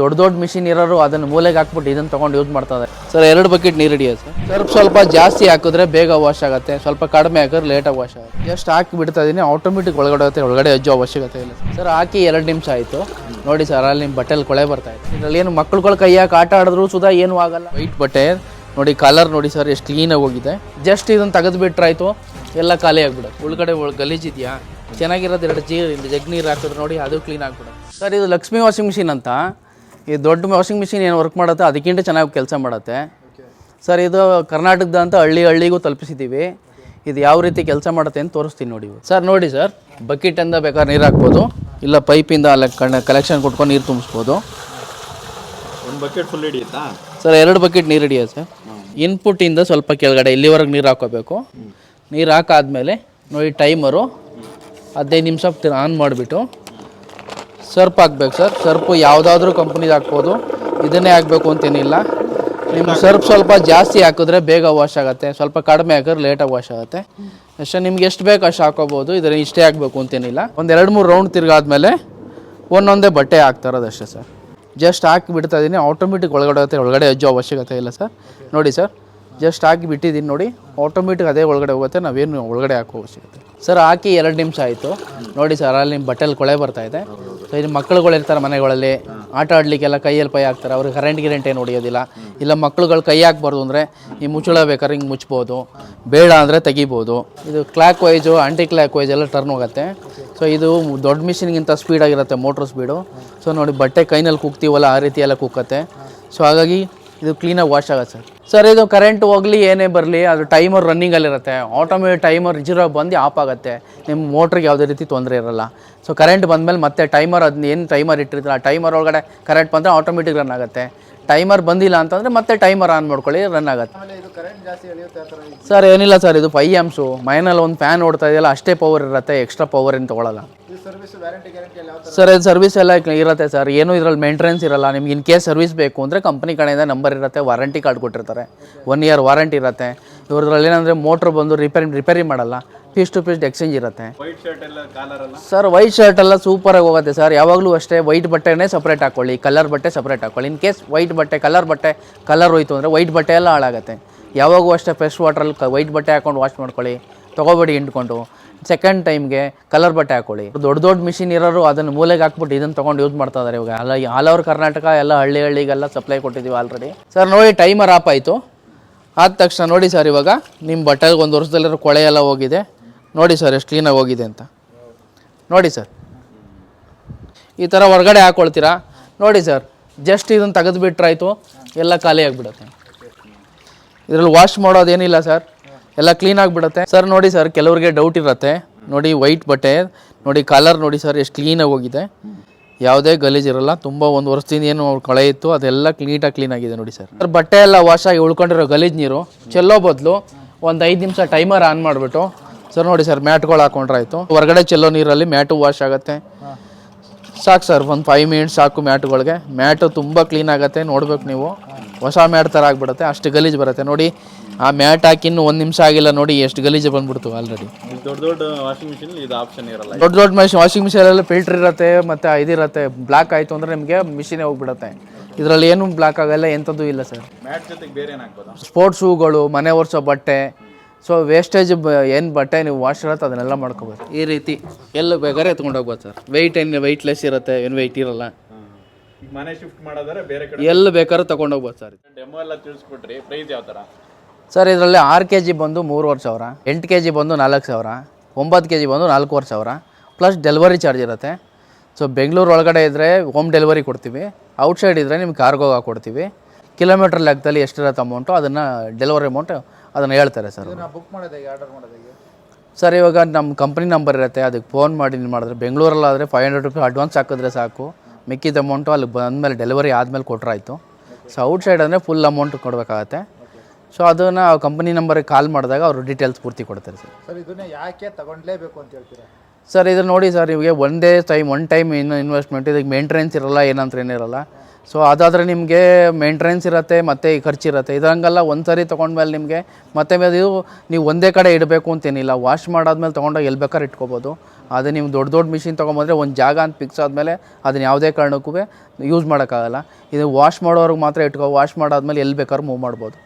ದೊಡ್ಡ ದೊಡ್ಡ ಮಿಷಿನ್ ಇರೋರು ಅದನ್ನು ಮೂಲೆಗೆ ಹಾಕ್ಬಿಟ್ಟು ಇದನ್ನು ತೊಗೊಂಡು ಯೂಸ್ ಮಾಡ್ತಾರೆ. ಸರ್ ಎರಡು ಬಕೆಟ್ ನೀರು ಹಿಡಿಯೋದು ಸರ್? ಸ್ವಲ್ಪ ಸ್ವಲ್ಪ ಜಾಸ್ತಿ ಹಾಕಿದ್ರೆ ಬೇಗ ವಾಶ್ ಆಗುತ್ತೆ ಸ್ವಲ್ಪ ಕಡಿಮೆ ಹಾಕಿದ್ರೆ ಲೇಟಾಗಿ ವಾಶ್ ಆಗುತ್ತೆ. ಜಸ್ಟ್ ಹಾಕಿ ಬಿಡ್ತಾ ಇದ್ದೀನಿ ಆಟೋಮೆಟಿಕ್ ಒಳಗಡೆ ಹೋಗುತ್ತೆ ಒಳಗಡೆ ಅಜ್ಜೋ ಅವಶ್ಯಕತೆ ಇಲ್ಲ. ಸರ್ ಹಾಕಿ ಎರಡು ನಿಮಿಷ ಆಯಿತು. ನೋಡಿ ಸರ್ ಅಲ್ಲಿ ನಿಮ್ಮ ಬಟ್ಟೆಲಿ ಕೊಳೆ ಬರ್ತಾ ಇದೆ. ಇದರಲ್ಲಿ ಏನು ಮಕ್ಳುಗಳ ಕೈ ಹಾಕಿ ಆಟ ಆಡಿದ್ರು ಸುಧಾ ಏನೂ ಆಗಲ್ಲ. ವೈಟ್ ಬಟ್ಟೆ ನೋಡಿ ಕಲರ್ ನೋಡಿ ಸರ್ ಎಷ್ಟು ಕ್ಲೀನಾಗಿ ಹೋಗಿದೆ. ಜಸ್ಟ್ ಇದನ್ನು ತೆಗೆದುಬಿಟ್ರಾಯ್ತು ಎಲ್ಲ ಖಾಲಿ ಆಗ್ಬಿಡುತ್ತೆ. ಒಳಗಡೆ ಒಳ ಗಲೀಜಿದೆಯಾ ಚೆನ್ನಾಗಿರೋದು ಎರಡು ಜೀ ಜಗ್ ನೀರು ಹಾಕಿದ್ರೆ ನೋಡಿ ಅದು ಕ್ಲೀನ್ ಆಗಿಬಿಡುತ್ತೆ. ಸರ್ ಇದು ಲಕ್ಷ್ಮಿ ವಾಷಿಂಗ್ ಮಿಷಿನ್ ಅಂತ. ಈ ದೊಡ್ಡ ವಾಷಿಂಗ್ ಮಿಷಿನ್ ಏನು ವರ್ಕ್ ಮಾಡುತ್ತೆ? ಅದಕ್ಕಿಂತ ಚೆನ್ನಾಗಿ ಕೆಲಸ ಮಾಡುತ್ತೆ. ಸರ್ ಇದು ಕರ್ನಾಟಕದ ಅಂತ ಹಳ್ಳಿ ಹಳ್ಳಿಗೂ ತಲುಪಿಸಿದ್ದೀವಿ ಇದು ಯಾವ ರೀತಿ ಕೆಲಸ ಮಾಡುತ್ತೆ ಅಂತ ತೋರಿಸ್ತೀನಿ ನೋಡಿ ಸರ್ ನೋಡಿ ಸರ್ ಬಕೆಟಿಂದ ಬೇಕಾದ್ರೆ ನೀರು ಹಾಕ್ಬೋದು ಇಲ್ಲ ಪೈಪಿಂದ ಅಲ್ಲ ಕಲೆಕ್ಷನ್ ಕೊಟ್ಕೊಂಡು ನೀರು ತುಂಬಿಸ್ಬೋದು. ಒಂದು ಬಕೆಟ್ ಫುಲ್ ಹಿಡಿಯುತ್ತಾ ಸರ್ ಎರಡು ಬಕೆಟ್ ನೀರು ಹಿಡಿಯೋದು ಸರ್. ಇನ್ಪುಟಿಂದ ಸ್ವಲ್ಪ ಕೆಳಗಡೆ ಇಲ್ಲಿವರೆಗೆ ನೀರು ಹಾಕೋಬೇಕು ನೀರು ಹಾಕಾದ್ಮೇಲೆ ನೋಡಿ ಟೈಮರು ಹದಿನೈದು ನಿಮಿಷ ಆನ್ ಮಾಡಿಬಿಟ್ಟು ಸರ್ಪ್ ಹಾಕ್ಬೇಕು ಸರ್. ಸರ್ಪು ಯಾವುದಾದ್ರೂ ಕಂಪ್ನಿದು ಹಾಕ್ಬೋದು. ಇದನ್ನೇ ಹಾಕಬೇಕು ಅಂತೇನಿಲ್ಲ. ನಿಮ್ಮ ಸರ್ಪ್ ಸ್ವಲ್ಪ ಜಾಸ್ತಿ ಹಾಕಿದ್ರೆ ಬೇಗ ವಾಶ್ ಆಗುತ್ತೆ. ಸ್ವಲ್ಪ ಕಡಿಮೆ ಹಾಕಿದ್ರೆ ಲೇಟಾಗಿ ವಾಶ್ ಆಗುತ್ತೆ. ಅಷ್ಟೇ, ನಿಮ್ಗೆ ಎಷ್ಟು ಬೇಕು ಅಷ್ಟು ಹಾಕೋಬೋದು. ಇದನ್ನ ಇಷ್ಟೇ ಹಾಕಬೇಕು ಅಂತೇನಿಲ್ಲ. ಒಂದು ಎರಡು ಮೂರು ರೌಂಡ್ ತಿರ್ಗಾದ್ಮೇಲೆ ಒಂದೊಂದೇ ಬಟ್ಟೆ ಹಾಕ್ತಾ ಇರೋದು ಅಷ್ಟೇ ಸರ್. ಜಸ್ಟ್ ಹಾಕಿ ಬಿಡ್ತಾ ಇದ್ದೀನಿ ಆಟೋಮೆಟಿಕ್ ಒಳಗಡೆ ಆಗುತ್ತೆ ಒಳಗಡೆ ಅಜ್ಜೋ ಅವಶ್ಯಕತೆ ಇಲ್ಲ ಸರ್. ನೋಡಿ ಸರ್. ಜಸ್ಟ್ ಹಾಕಿ ಬಿಟ್ಟಿದ್ದೀನಿ ನೋಡಿ ಆಟೋಮೆಟಿಕ್ ಅದೇ ಒಳಗಡೆ ಹೋಗುತ್ತೆ, ನಾವೇನು ಒಳಗಡೆ ಹಾಕೋ ಸಿಗುತ್ತೆ ಸರ್ ಹಾಕಿ ಎರಡು ನಿಮಿಷ ಆಯಿತು. ನೋಡಿ ಸರ್ ಅಲ್ಲಿ ನಿಮ್ಮ ಬಟ್ಟೆಲಿ ಕೊಳೆ ಬರ್ತಾ ಇದೆ. ಸೊ ಇಲ್ಲಿ ಮಕ್ಕಳುಗಳು ಇರ್ತಾರೆ ಮನೆಗಳಲ್ಲಿ, ಆಟ ಆಡಲಿಕ್ಕೆಲ್ಲ ಕೈಯಲ್ಲಿ ಪೈ ಹಾಕ್ತಾರೆ. ಅವ್ರಿಗೆ ಕರೆಂಟ್ ಗಿರೆಂಟ್ ಏನು ಹೊಡಿಯೋದಿಲ್ಲ. ಇಲ್ಲ ಮಕ್ಕಳುಗಳು ಕೈ ಹಾಕ್ಬಾರ್ದು ಅಂದರೆ, ಈ ಮುಚ್ಚಳ ಬೇಕಾದ್ರೆ ಹಿಂಗೆ ಮುಚ್ಬೋದು ಬೇಡ ಅಂದರೆ ತೆಗಿಬೋದು ಇದು clockwise aunty clock wise ಎಲ್ಲ ಟರ್ನ್ ಹೋಗುತ್ತೆ. ಸೊ ಇದು ದೊಡ್ಡ ಮಿಷಿನ್ಗಿಂತ ಸ್ಪೀಡಾಗಿರುತ್ತೆ ಮೋಟ್ರ್ ಸ್ಪೀಡು ಸೊ ನೋಡಿ ಬಟ್ಟೆ ಕೈನಲ್ಲಿ ಕುಗ್ತೀವಲ್ಲ, ಆ ರೀತಿ ಎಲ್ಲ ಕುಕ್ಕತ್ತೆ ಸೊ ಹಾಗಾಗಿ ಇದು ಕ್ಲೀನಾಗಿ ವಾಶ್ ಆಗುತ್ತೆ ಸರ್. ಸರ್ ಇದು ಕರೆಂಟ್ ಹೋಗಲಿ ಏನೇ ಬರಲಿ ಅದು ಟೈಮರ್ ರನ್ನಿಂಗಲ್ಲಿರುತ್ತೆ ಆಟೋಮೆಟಿಕ್ ಟೈಮರ್ ಜೀರೋ ಬಂದು ಆಫ್ ಆಗುತ್ತೆ. ನಿಮ್ಮ ಮೋಟ್ರಿಗೆ ಯಾವುದೇ ರೀತಿ ತೊಂದರೆ ಇರಲ್ಲ. ಸೊ ಕರೆಂಟ್ ಬಂದಮೇಲೆ ಮತ್ತೆ ಟೈಮರ್ ಅದನ್ನ ಏನು ಟೈಮರ್ ಇಟ್ಟಿರ್ತೀರ ಆ ಟೈಮರ್ ಒಳಗಡೆ ಕರೆಂಟ್ ಬಂದರೆ ಆಟೋಮೆಟಿಕ್ ರನ್ ಆಗುತ್ತೆ. ಟೈಮರ್ ಬಂದಿಲ್ಲ ಅಂತಂದರೆ ಮತ್ತೆ ಟೈಮರ್ ಆನ್ ಮಾಡ್ಕೊಳ್ಳಿ ರನ್ ಆಗುತ್ತೆ. ಸರ್ ಏನಿಲ್ಲ ಸರ್ ಇದು ಫೈ ಎಮ್ಸು ಮೈನಲ್ಲಿ ಒಂದು ಫ್ಯಾನ್ ಓಡ್ತಾ ಇದೆಯಲ್ಲ ಅಷ್ಟೇ ಪವರ್ ಇರುತ್ತೆ ಎಕ್ಸ್ಟ್ರಾ ಪವರ್ ಏನು ತೊಗೊಳಲ್ಲ. ಸರ್ ಇದು ಸರ್ವಿಸ್ ಎಲ್ಲ ಇರುತ್ತೆ ಸರ್. ಏನು ಇದ್ರಲ್ಲಿ ಮೇಂಟೆನೆನ್ಸ್ ಇರಲ್ಲ. ನಿಮ್ಗೆ ಇನ್ ಕೇಸ್ ಸರ್ವಿಸ್ ಬೇಕು ಅಂದರೆ ಕಂಪ್ನಿ ಕಡೆಯಿಂದ ನಂಬರ್ ಇರುತ್ತೆ ವಾರಂಟಿ ಕಾರ್ಡ್ ಕೊಟ್ಟಿರ್ತಾರೆ. ಒನ್ ಇಯರ್ ವಾರಂಟಿ ಇರುತ್ತೆ. ಇವ್ರದ್ರಲ್ಲಿ ಏನಂದರೆ ಮೋಟ್ರ್ ಬಂದು ರಿಪೇರಿ ರಿಪೇರಿ ಮಾಡಲ್ಲ. ಪೀಸ್ ಟು ಪೀಸ್ ಎಕ್ಸ್ಚೇಂಜ್ ಇರುತ್ತೆ. ವೈಟ್ ಶರ್ಟ್ ಎಲ್ಲ ಕಾಲರ್ ಸರ್ ವೈಟ್ ಶರ್ಟ್ ಎಲ್ಲ ಸೂಪರಾಗಿ ಹೋಗುತ್ತೆ ಸರ್. ಯಾವಾಗಲೂ ಅಷ್ಟೇ ವೈಟ್ ಬಟ್ಟೆನೇ ಸಪ್ರೇಟ್ ಹಾಕೊಳ್ಳಿ. ಕಲರ್ ಬಟ್ಟೆ ಸಪ್ರೇಟ್ ಹಾಕೊಳ್ಳಿ. ಇನ್ ಕೇಸ್ ವೈಟ್ ಬಟ್ಟೆ ಕಲರ್ ಬಟ್ಟೆ ಕಲರ್ ಹೋಯ್ತು ಅಂದರೆ ವೈಟ್ ಬಟ್ಟೆ ಎಲ್ಲ ಹಾಳಾಗುತ್ತೆ. ಯಾವಾಗೂ ಅಷ್ಟೇ ಫ್ರೆಶ್ ವಾಟ್ರಲ್ಲಿ ವೈಟ್ ಬಟ್ಟೆ ಹಾಕೊಂಡು ವಾಶ್ ಮಾಡ್ಕೊಳ್ಳಿ. ತೊಗೋಬೇಡಿ ಹಿಂಡ್ಕೊಂಡು ಸೆಕೆಂಡ್ ಟೈಮ್ಗೆ ಕಲರ್ ಬಟ್ಟೆ ಹಾಕೊಳ್ಳಿ. ದೊಡ್ಡ ದೊಡ್ಡ ಮಿಷಿನ್ ಇರೋರು ಅದನ್ನು ಮೂಲೆಗೆ ಹಾಕ್ಬಿಟ್ಟು ಇದನ್ನು ತೊಗೊಂಡು ಯೂಸ್ ಮಾಡ್ತಾ ಇದ್ದಾರೆ ಇವಾಗ. ಅಲ್ಲ ಆಲ್ ಓವರ್ ಕರ್ನಾಟಕ ಎಲ್ಲ ಹಳ್ಳಿ ಹಳ್ಳಿಗೆಲ್ಲ ಸಪ್ಲೈ ಕೊಟ್ಟಿದ್ದೀವಿ ಆಲ್ರೆಡಿ ಸರ್ ನೋಡಿ ಟೈಮರ್ ಆಪ್ ಆಯಿತು. ಆದ ತಕ್ಷಣ ನೋಡಿ ಸರ್ ಇವಾಗ ನಿಮ್ಮ ಬಟ್ಟೆಗೆ ಒಂದು ವರ್ಷದಲ್ಲಿರೋ ಕೊಳೆ ಎಲ್ಲ ಹೋಗಿದೆ. ನೋಡಿ ಸರ್ ಎಷ್ಟು ಕ್ಲೀನಾಗಿ ಹೋಗಿದೆ ಅಂತ. ನೋಡಿ ಸರ್ ಈ ಥರ ಹೊರಗಡೆ ಹಾಕ್ಕೊಳ್ತೀರಾ ನೋಡಿ ಸರ್ ಜಸ್ಟ್ ಇದನ್ನು ತೆಗೆದುಬಿಟ್ರಾಯ್ತು. ಎಲ್ಲ ಖಾಲಿ ಆಗಿಬಿಡುತ್ತೆ. ಇದರಲ್ಲಿ ವಾಶ್ ಮಾಡೋದೇನಿಲ್ಲ ಸರ್ ಎಲ್ಲ ಕ್ಲೀನ್ ಆಗಿಬಿಡುತ್ತೆ. ಸರ್ ನೋಡಿ ಸರ್ ಕೆಲವ್ರಿಗೆ ಡೌಟ್ ಇರುತ್ತೆ. ನೋಡಿ ವೈಟ್ ಬಟ್ಟೆ, ನೋಡಿ ಕಲರ್ ನೋಡಿ ಸರ್ ಎಷ್ಟು ಕ್ಲೀನಾಗಿ ಹೋಗಿದೆ. ಯಾವುದೇ ಗಲೀಜ್ ಇರಲ್ಲ, ತುಂಬ ಒಂದು ವರ್ಷದಿಂದ ಏನು ಕಳೆ ಇತ್ತು, ಅದೆಲ್ಲ ನೀಟಾಗಿ ಕ್ಲೀನ್ ಆಗಿದೆ ನೋಡಿ ಸರ್ ಸರ್ ಬಟ್ಟೆ ಎಲ್ಲ ವಾಶ್ ಆಗಿ ಉಳ್ಕೊಂಡಿರೋ ಗಲೀಜ್ ನೀರು, ಚೆಲ್ಲೋ ಬದಲು ಒಂದು ಐದು ನಿಮಿಷ ಟೈಮರ್ ಆನ್ ಮಾಡಿಬಿಟ್ಟು ಸರ್ ನೋಡಿ ಸರ್ ಮ್ಯಾಟ್ಗಳು ಹಾಕೊಂಡ್ರಾಯ್ತು. ಹೊರಗಡೆ ಚೆಲ್ಲೋ ನೀರಲ್ಲಿ ಮ್ಯಾಟು ವಾಶ್ ಆಗುತ್ತೆ. ಸಾಕು ಸರ್ ಒಂದು ಫೈವ್ ಮಿನಿಟ್ಸ್ ಸಾಕು ಮ್ಯಾಟ್ಗಳಿಗೆ. ಮ್ಯಾಟು ತುಂಬ ಕ್ಲೀನ್ ಆಗುತ್ತೆ, ನೋಡ್ಬೇಕು ನೀವು. ಹೊಸ ಮ್ಯಾಟ್ ಥರ ಆಗಿಬಿಡುತ್ತೆ ಅಷ್ಟು ಗಲೀಜು ಬರುತ್ತೆ. ನೋಡಿ ಆ ಮ್ಯಾಟ್ ಹಾಕಿ ಇನ್ನು ಒಂದು ನಿಮಿಷ ಆಗಿಲ್ಲ ನೋಡಿ ಎಷ್ಟು ಗಲೀಜು ಬಂದ್ಬಿಡ್ತು ಆಲ್ರೆಡಿ ದೊಡ್ಡ ದೊಡ್ಡ ವಾಷಿಂಗ್ ಮಿಷಿನ್ ಇದು ಆಪ್ಷನ್ ಇರಲ್ಲ. ದೊಡ್ಡ ದೊಡ್ಡ ಮಷಿನ್ ವಾಷಿಂಗ್ ಮಿಷಿನಲ್ಲಿ ಫಿಲ್ಟರ್ ಇರುತ್ತೆ ಮತ್ತು ಇದಿರುತ್ತೆ ಬ್ಲಾಕ್ ಆಯಿತು ಅಂದರೆ ನಿಮಗೆ ಮಿಷಿನೇ ಹೋಗ್ಬಿಡುತ್ತೆ. ಇದರಲ್ಲಿ ಏನು ಬ್ಲಾಕ್ ಆಗಲ್ಲ ಎಂಥದ್ದು ಇಲ್ಲ ಸರ್ ಮ್ಯಾಟ್ ಜೊತೆಗೆ ಬೇರೆ ಏನಾಗ್ಬೋದು ಸ್ಪೋರ್ಟ್ಸ್ ಶೂಗಳು ಮನೆ ಒರೆಸೋ ಬಟ್ಟೆ ಸೊ ವೇಸ್ಟೇಜ್ ಏನು ಬಟ್ಟೆ ನೀವು ವಾಶ್ ಇರುತ್ತೆ ಅದನ್ನೆಲ್ಲ ಮಾಡ್ಕೋಬೋದು. ಈ ರೀತಿ ಎಲ್ಲ ಬೇಕಾದ್ರೆ ಎತ್ಕೊಂಡು ಹೋಗ್ಬೋದು ಸರ್ ವೆಯ್ಟ್ ಏನು ವೆಯ್ಟ್ಲೆಸ್ ಇರುತ್ತೆ ಏನು ವೆಯ್ಟ್ ಇರಲ್ಲ. ಈಗ ಮನೆ ಶಿಫ್ಟ್ ಮಾಡೋದಾದ್ರೆ ಬೇರೆ ಕಡೆ ಎಲ್ಲ ಬೇಕಾದ್ರೂ ತಗೊಂಡೋಗ್ಬೋದು ಸರ್. ಡೆಮೋ ಎಲ್ಲ ತಿಳಿಸ್ಬಿಟ್ರಿ ಪ್ರೈಸ್ ಯಾವ ಥರ ಸರ್ ಇದರಲ್ಲಿ ಆರು ಕೆ ಜಿ ಬಂದು ಮೂರುವರೆ ಸಾವಿರ ಎಂಟು ಕೆ ಜಿ ಬಂದು ನಾಲ್ಕು ಸಾವಿರ ಒಂಬತ್ತು ಕೆ ಜಿ ಬಂದು ನಾಲ್ಕೂವರೆ ಸಾವಿರ ಪ್ಲಸ್ ಡೆಲಿವರಿ ಚಾರ್ಜ್ ಇರುತ್ತೆ. ಸೊ ಬೆಂಗಳೂರು ಒಳಗಡೆ ಇದ್ದರೆ ಹೋಮ್ ಡೆಲಿವರಿ ಕೊಡ್ತೀವಿ ಔಟ್ಸೈಡ್ ಇದ್ದರೆ ನಿಮ್ಗೆ ಕಾರ್ಗೋ ಕೊಡ್ತೀವಿ. ಕಿಲೋಮೀಟ್ರ್ ಲೆಕ್ಕದಲ್ಲಿ ಎಷ್ಟಿರತ್ತೆ ಅಮೌಂಟು ಅದನ್ನು ಡೆಲಿವರಿ ಅಮೌಂಟ್ ಅದನ್ನು ಹೇಳ್ತಾರೆ ಸರ್. ಬುಕ್ ಮಾಡೋದು ಆರ್ಡರ್ ಮಾಡೋದು ಸರ್ ಇವಾಗ ನಮ್ಮ ಕಂಪ್ನಿ ನಂಬರ್ ಇರುತ್ತೆ ಅದಕ್ಕೆ ಫೋನ್ ಮಾಡಿ ನೀವು ಮಾಡಿದ್ರೆ ಬೆಂಗಳೂರಲ್ಲಾದರೆ ಫೈವ್ ಹಂಡ್ರೆಡ್ ರುಪೀಸ್ ಅಡ್ವಾನ್ಸ್ ಹಾಕಿದ್ರೆ ಸಾಕು. ಮಿಕ್ಕಿದ ಅಮೌಂಟು ಅಲ್ಲಿ ಬಂದಮೇಲೆ ಡೆಲಿವರಿ ಆದಮೇಲೆ ಕೊಟ್ರಾಯ್ತು. ಸೊ ಔಟ್ಸೈಡ್ ಅಂದರೆ ಫುಲ್ ಅಮೌಂಟ್ ಕೊಡಬೇಕಾಗತ್ತೆ. ಸೊ ಅದನ್ನು ಕಂಪ್ನಿ ನಂಬರಿಗೆ ಕಾಲ್ ಮಾಡಿದಾಗ ಅವರು ಡೀಟೇಲ್ಸ್ ಪೂರ್ತಿ ಕೊಡ್ತಾರೆ ಸರ್ ಸರ್ ಇದನ್ನ ಯಾಕೆ ತಗೊಂಡ್ಲೇಬೇಕು ಅಂತ ಹೇಳ್ತೀರಾ? ಸರ್ ಇದು ನೋಡಿ ಸರ್ ಇವಾಗ ಒಂದೇ ಟೈಮ್ ಒನ್ ಟೈಮ್ ಇನ್ನು ಇನ್ವೆಸ್ಟ್ಮೆಂಟ್ ಇದಕ್ಕೆ ಮೇಂಟೆನೆನ್ಸ್ ಇರಲ್ಲ ಏನಂತ ಏನಿರಲ್ಲ. ಸೊ ಅದಾದರೆ ನಿಮಗೆ ಮೇಂಟೆನೆನ್ಸ್ ಇರುತ್ತೆ, ಮತ್ತು ಈ ಖರ್ಚಿರುತ್ತೆ ಇದಂಗಲ್ಲ ಒಂದು ಸರಿ ತೊಗೊಂಡ್ಮೇಲೆ ನಿಮಗೆ ಮತ್ತೆ ಇದು ನೀವು ಒಂದೇ ಕಡೆ ಇಡಬೇಕು ಅಂತೇನಿಲ್ಲ ವಾಶ್ ಮಾಡಾದ್ಮೇಲೆ ತೊಗೊಂಡೋಗಿ ಎಲ್ಲಿ ಬೇಕಾದ್ರೆ ಇಟ್ಕೋಬೋದು. ಅದೇ ನೀವು ದೊಡ್ಡ ದೊಡ್ಡ ಮಿಷಿನ್ ತೊಗೊಂಬಂದ್ರೆ ಒಂದು ಜಾಗ ಅಂತ ಫಿಕ್ಸ್ ಆದಮೇಲೆ ಅದನ್ನ ಯಾವುದೇ ಕಾರಣಕ್ಕೂ ಯೂಸ್ ಮಾಡೋಕ್ಕಾಗಲ್ಲ. ಇದು ವಾಶ್ ಮಾಡೋರ್ಗೆ ಮಾತ್ರ ಇಟ್ಕೋ ವಾಶ್ ಮಾಡಾದ್ಮೇಲೆ ಎಲ್ಲಿ ಬೇಕಾದ್ರೂ ಮೂವ್ ಮಾಡ್ಬೋದು.